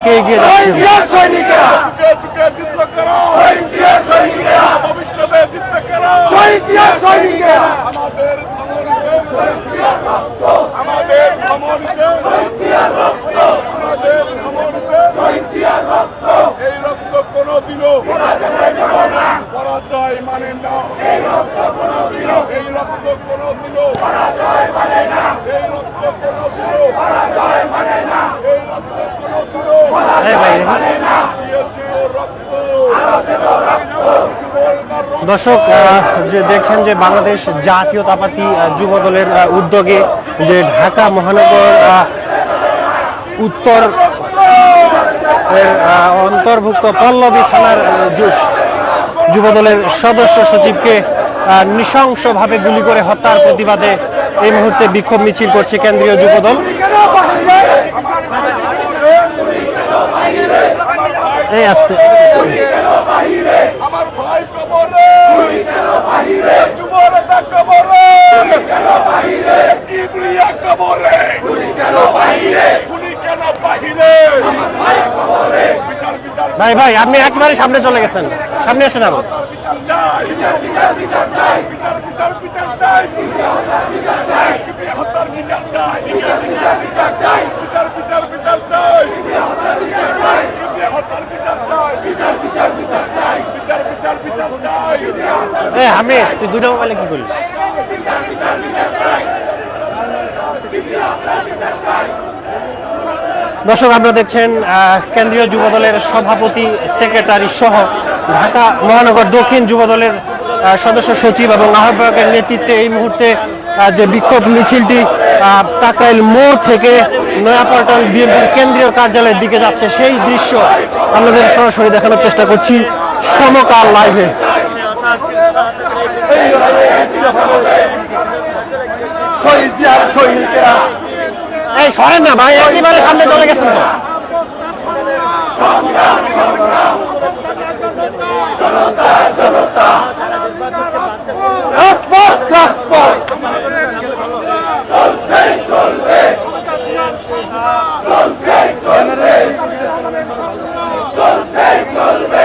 কে এগিয়ে যাচ্ছেন দর্শক যে দেখছেন যে বাংলাদেশ জাতীয়তাবাদী যুব দলের উদ্যোগে যে ঢাকা মহানগর উত্তর অন্তর্ভুক্ত পল্লবী থানার যুব দলের সদস্য সচিবকে নৃশংসভাবে গুলি করে হত্যার প্রতিবাদে এই মুহূর্তে বিক্ষোভ মিছিল করছে কেন্দ্রীয় যুবদল। এই আসতে। ভাই ভাই, আপনি একবারে সামনে চলে গেছেন। সামনে আসেন আরও চাই বিচার বিচার বিচার চাই বিচার বিচার বিচার চাই। বিচার চাই হত্যার বিচার চাই। বিচার বিচার বিচার চাই। বিচার বিচার বিচার চাই। হত্যার বিচার চাই। বিচার বিচার বিচার চাই। বিচার বিচার বিচার চাই। এ আমি তুই দুটো মোবাইলে কি করিস? দর্শক, আপনারা দেখছেন কেন্দ্রীয় যুব দলের সভাপতি, সেক্রেটারি সহ ঢাকা মহানগর দক্ষিণ যুব দলের সদস্য সচিব এবং আহ্বায়কের নেতৃত্বে এই মুহূর্তে যে বিক্ষোভ মিছিলটি আহ, টাকরাইল মোড় থেকে নয়াপল্টন বিএনপির কেন্দ্রীয় কার্যালয়ের দিকে যাচ্ছে সেই দৃশ্য আপনাদের সরাসরি দেখানোর চেষ্টা করছি সমকাল লাইভে। এই সরেন না ভাই একেবারে সামনে চলে গেছেন তো। রাজপথ, চলবে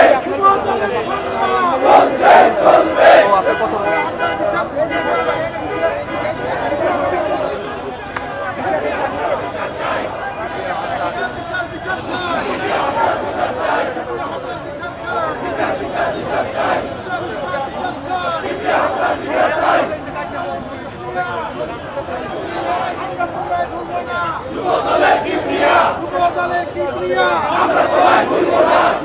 পঞ্চায়েত চলবে আমরা তোমায় ভুলব না।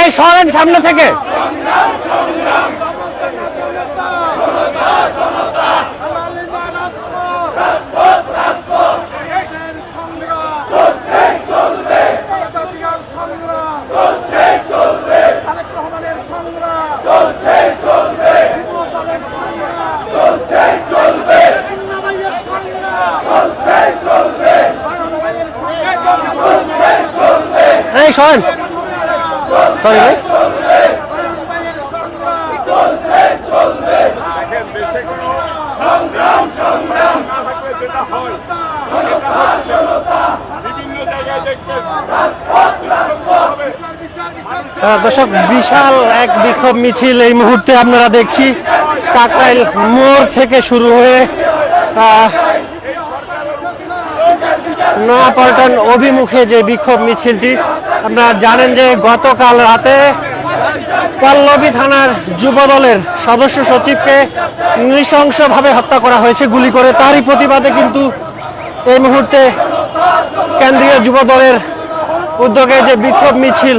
এই শহরের সামনে থেকে। সরি ভাই। যেটা হয় দেখবেন দর্শক, বিশাল এক বিক্ষোভ মিছিল এই মুহূর্তে আপনারা দেখছি। কাকরাইল মোড় থেকে শুরু হয়ে নয়াপল্টন অভিমুখে যে বিক্ষোভ মিছিলটি, আপনারা জানেন যে গতকাল রাতে পল্লবী থানার যুবদলের সদস্য সচিবকে নৃশংসভাবে হত্যা করা হয়েছে গুলি করে। তারই প্রতিবাদে কিন্তু এই মুহূর্তে কেন্দ্রীয় যুবদলের উদ্যোগে যে বিক্ষোভ মিছিল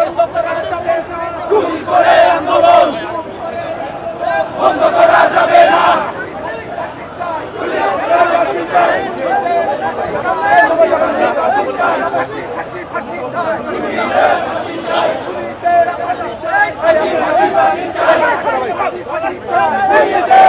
Hey,